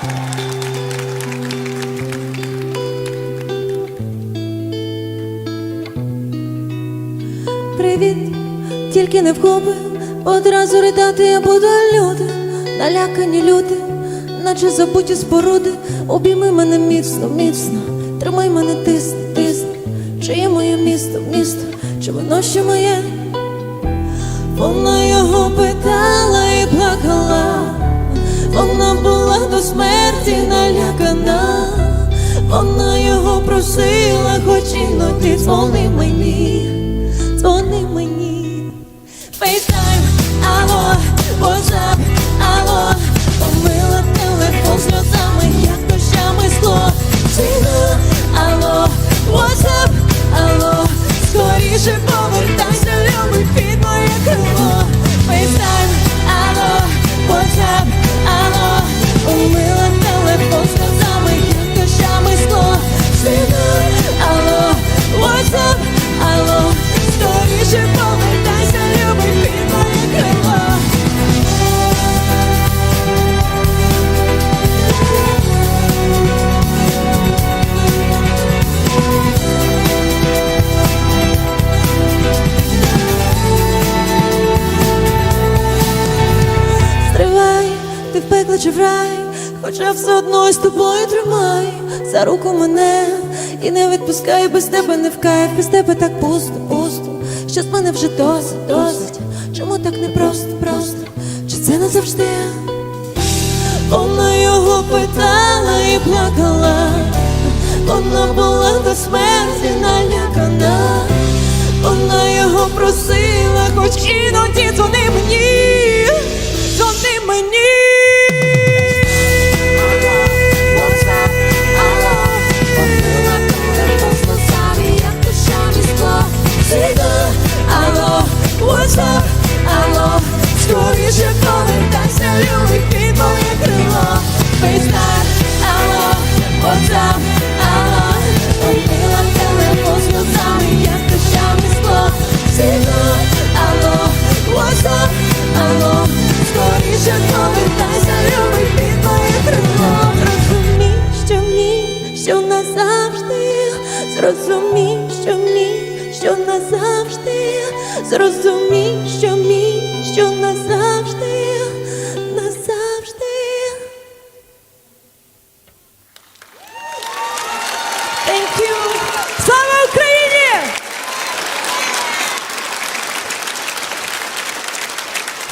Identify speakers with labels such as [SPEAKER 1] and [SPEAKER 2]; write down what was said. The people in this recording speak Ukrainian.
[SPEAKER 1] Привіт, тільки не вгуби, одразу ридати буду люди, налякані люди, наче забуті споруди, обійми мене міцно, міцно, тримай мене тисни, тисни, чи є моє місто, місто, чи воно ще моє? Вона його питала хоч іноді дзвони мені, дзвони мені. Чи в рай, хоча все одно з тобою тримай за руку мене і не відпускай без тебе не в кайф, без тебе так пусто, пусто. Що з мене вже досить, досить. Чому так не просто, просто? Чи це назавжди? Вона його питала і плакала, вона була до смерті Я кричав і скло алло, what's алло Скоріше повертайся, любий під моє Розумій, що мій, що назавжди Зрозумій, що мій, що назавжди. Зрозумій